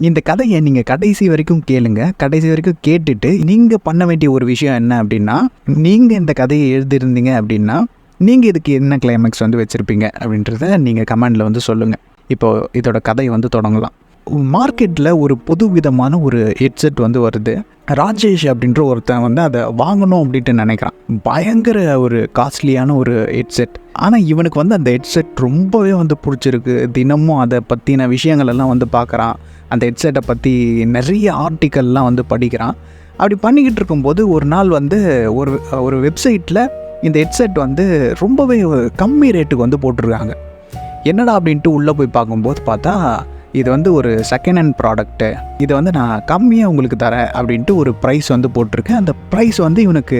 இந்த கதையை நீங்கள் கடைசி வரைக்கும் கேளுங்க. கடைசி வரைக்கும் கேட்டுட்டு நீங்கள் பண்ண வேண்டிய ஒரு விஷயம் என்ன அப்படின்னா நீங்கள் இந்த கதையை எழுதியிருந்தீங்க அப்படின்னா நீங்கள் இதுக்கு என்ன கிளைமேக்ஸ் வந்து வச்சுருப்பீங்க அப்படின்றத நீங்கள் கமெண்டில் வந்து சொல்லுங்கள் இப்போது இதோட கதையை வந்து தொடங்கலாம். மார்க்கெட்டில் ஒரு புது விதமான ஒரு ஹெட்செட் வந்து வருது. ராஜேஷ் அப்படின்ற ஒருத்தன் வந்து அதை வாங்கணும் அப்படின்ட்டு நினைக்கிறான். பயங்கர ஒரு காஸ்ட்லியான ஒரு ஹெட்செட் ஆனால் இவனுக்கு வந்து அந்த ஹெட்செட் ரொம்பவே வந்து பிடிச்சிருக்கு. தினமும் அதை பற்றின விஷயங்கள் எல்லாம் வந்து பார்க்குறான். அந்த ஹெட்செட்டை பற்றி நிறைய ஆர்டிக்கல்லாம் வந்து படிக்கிறான். அப்படி பண்ணிக்கிட்டு இருக்கும்போது ஒரு நாள் வந்து ஒரு ஒரு வெப்சைட்டில் இந்த ஹெட்செட் வந்து ரொம்பவே கம்மி ரேட்டுக்கு வந்து போட்டிருக்காங்க. என்னடா அப்படின்ட்டு உள்ளே போய் பார்க்கும்போது பார்த்தா இது வந்து ஒரு செகண்ட் ஹேண்ட் ப்ராடக்ட்டு இதை வந்து நான் கம்மியாக உங்களுக்கு தரேன் அப்படின்ட்டு ஒரு ப்ரைஸ் வந்து போட்டிருக்கேன் அந்த ப்ரைஸ் வந்து இவனுக்கு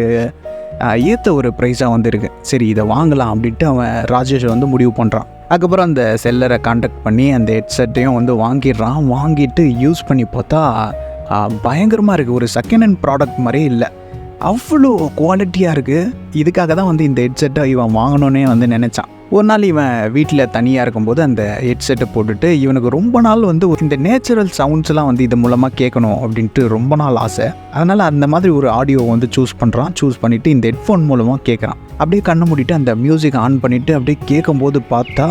ஏற்ற ஒரு ப்ரைஸாக வந்துருக்கு சரி இதை வாங்கலாம் அப்படின்ட்டு அவன் ராஜேஷ் வந்து முடிவு பண்ணுறான் அதுக்கப்புறம் அந்த செல்லரை காண்டாக்ட் பண்ணி அந்த ஹெட்செட்டையும் வந்து வாங்கிடுறான். வாங்கிட்டு யூஸ் பண்ணி பார்த்தா பயங்கரமாக இருக்குது ஒரு செகண்ட் ஹேண்ட் ப்ராடக்ட் மாதிரியே இல்லை. அவ்வளோ குவாலிட்டியாக இருக்குது இதுக்காக தான் வந்து இந்த ஹெட்செட்டை இவன் வாங்கணுன்னே வந்து நினச்சான். ஒரு நாள் இவன் வீட்டில் தனியாக இருக்கும்போது அந்த ஹெட்செட்டை போட்டுட்டு இவனுக்கு ரொம்ப நாள் வந்து ஒரு இந்த நேச்சுரல் சவுண்ட்ஸ்லாம் வந்து இது மூலமாக கேட்கணும் அப்படின்ட்டு ரொம்ப நாள் ஆசை. அதனால் அந்த மாதிரி ஒரு ஆடியோ வந்து சூஸ் பண்ணுறான் சூஸ் பண்ணிவிட்டு இந்த ஹெட்ஃபோன் மூலமாக கேட்குறான். அப்படியே கண்ணை மூடிட்டு அந்த மியூசிக் ஆன் பண்ணிவிட்டு அப்படியே கேட்கும்போது பார்த்தா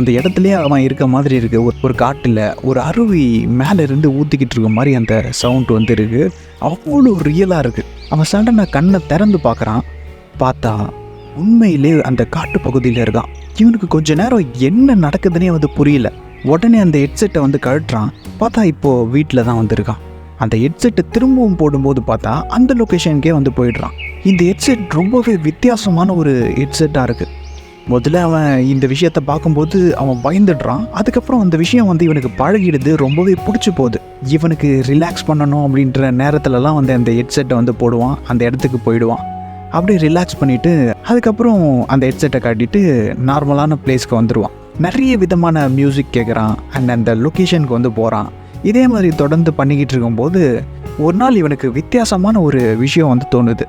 அந்த இடத்துலயே அவன் இருக்க மாதிரி இருக்குது ஒரு ஒரு காட்டில் ஒரு அருவி மேலே இருந்து ஊற்றிக்கிட்டு இருக்க மாதிரி அந்த சவுண்ட் வந்து இருக்குது அவ்வளோ ரியலாக இருக்குது அவன் சடனாக கண்ணை திறந்து பார்க்குறான். பார்த்தா உண்மையிலே அந்த காட்டு பகுதியில் இருக்கான். இவனுக்கு கொஞ்ச நேரம் என்ன நடக்குதுன்னே வந்து புரியல. உடனே அந்த ஹெட்செட்டை வந்து கழட்டுறான். பார்த்தா இப்போது வீட்டில் தான் வந்திருக்கான். அந்த ஹெட்செட்டை திரும்பவும் போடும்போது பார்த்தா அந்த லொக்கேஷனுக்கே வந்து போயிடுறான். இந்த ஹெட்செட் ரொம்பவே வித்தியாசமான ஒரு ஹெட்செட்டாக இருக்குது முதல்ல அவன் இந்த விஷயத்த பார்க்கும்போது அவன் பயந்துடுறான். அதுக்கப்புறம் அந்த விஷயம் வந்து இவனுக்கு பழகிடுது ரொம்பவே பிடிச்சி போகுது. இவனுக்கு ரிலாக்ஸ் பண்ணணும் அப்படின்ற நேரத்துலலாம் வந்து அந்த ஹெட்செட்டை வந்து போடுவான். அந்த இடத்துக்கு போயிடுவான். அப்படியே ரிலாக்ஸ் பண்ணிவிட்டு அதுக்கப்புறம் அந்த ஹெட்செட்டை காட்டிட்டு நார்மலான பிளேஸ்க்கு வந்துடுவான் நிறைய விதமான மியூசிக் கேட்குறான் அண்ட் அந்த லொக்கேஷனுக்கு வந்து போகிறான் இதே மாதிரி தொடர்ந்து பண்ணிக்கிட்டு இருக்கும்போது ஒரு நாள் இவனுக்கு வித்தியாசமான ஒரு விஷயம் வந்து தோணுது.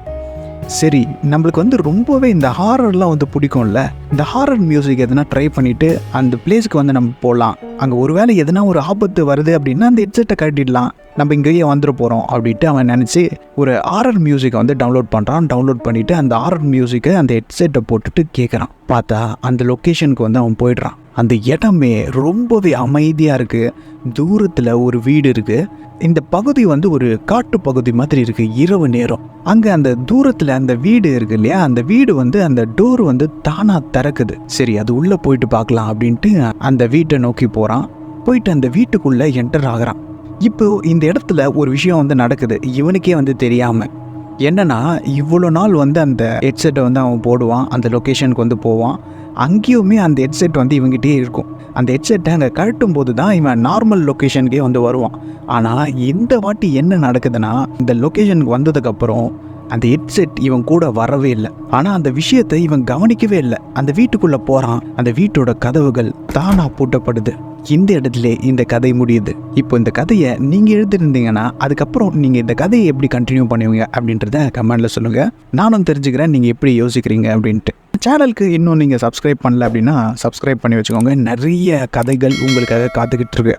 சரி நம்மளுக்கு வந்து ரொம்பவே இந்த ஹாரர்லாம் வந்து பிடிக்கும்ல இந்த ஹாரர் மியூசிக் எதனா ட்ரை பண்ணிவிட்டு அந்த பிளேஸ்க்கு வந்து நம்ம போகலாம் அங்கே ஒருவேளை எதனா ஒரு ஆபத்து வருது அப்படின்னா அந்த ஹெட்செட்டை கட்டிடலாம். நம்ம இங்கேயே வந்துட போகிறோம் அப்படின்ட்டு அவன் நினச்சி ஒரு ஆர்ஆர் மியூசிக்கை வந்து டவுன்லோட் பண்ணுறான் டவுன்லோட் பண்ணிவிட்டு அந்த ஆர்ஆர் மியூசிக்கை அந்த ஹெட்செட்டை போட்டுட்டு கேட்குறான் பார்த்தா அந்த லொக்கேஷனுக்கு வந்து அவன் போயிடுறான். அந்த இடமே ரொம்பவே அமைதியாக இருக்குது தூரத்தில் ஒரு வீடு இருக்குது இந்த பகுதி வந்து ஒரு காட்டு பகுதி மாதிரி இருக்குது இரவு நேரம். அங்கே அந்த தூரத்தில் அந்த வீடு இருக்கு இல்லையா? அந்த வீடு வந்து அந்த டோர் வந்து தானாக திறக்குது. சரி அது உள்ளே போயிட்டு பார்க்கலாம் அப்படின்ட்டு அந்த வீட்டை நோக்கி போகிறான் போயிட்டு அந்த வீட்டுக்குள்ளே என்டர் ஆகிறான். இப்போ இந்த இடத்துல ஒரு விஷயம் வந்து நடக்குது. இவனுக்கே வந்து தெரியாமல் என்னன்னா இவ்வளோ நாள் வந்து அந்த ஹெட்செட்டை வந்து அவன் போடுவான். அந்த லொக்கேஷனுக்கு வந்து போவான். அங்கேயுமே அந்த ஹெட்செட் வந்து இவங்ககிட்டே இருக்கும். அந்த ஹெட்செட்டை அங்கே கழட்டும் போது தான் இவன் நார்மல் லொக்கேஷனுக்கே வந்து வருவான். ஆனால் இந்த வாட்டி என்ன நடக்குதுன்னா இந்த லொக்கேஷனுக்கு வந்ததுக்கப்புறம் அந்த ஹெட்செட் இவன் கூட வரவே இல்லை. ஆனால் அந்த விஷயத்தை இவன் கவனிக்கவே இல்லை. அந்த வீட்டுக்குள்ளே போகிறான் அந்த வீட்டோட கதவுகள் தானாக பூட்டப்படுது. இந்த இடத்துல இந்த கதை முடியுது. இப்போ இந்த கதையை நீங்கள் எழுதிருந்தீங்கன்னா அதுக்கப்புறம் நீங்கள் இந்த கதையை எப்படி கண்டினியூ பண்ணுவீங்க அப்படின்றத கமெண்டில் சொல்லுங்கள் நானும் தெரிஞ்சுக்கிறேன். நீங்கள் எப்படி யோசிக்கிறீங்க அப்படின்ட்டு. சேனலுக்கு இன்னும் நீங்கள் சப்ஸ்கிரைப் பண்ணல அப்படின்னா சப்ஸ்கிரைப் பண்ணி வச்சுக்கோங்க. நிறைய கதைகள் உங்களுக்காக காத்துக்கிட்டு இருக்கு.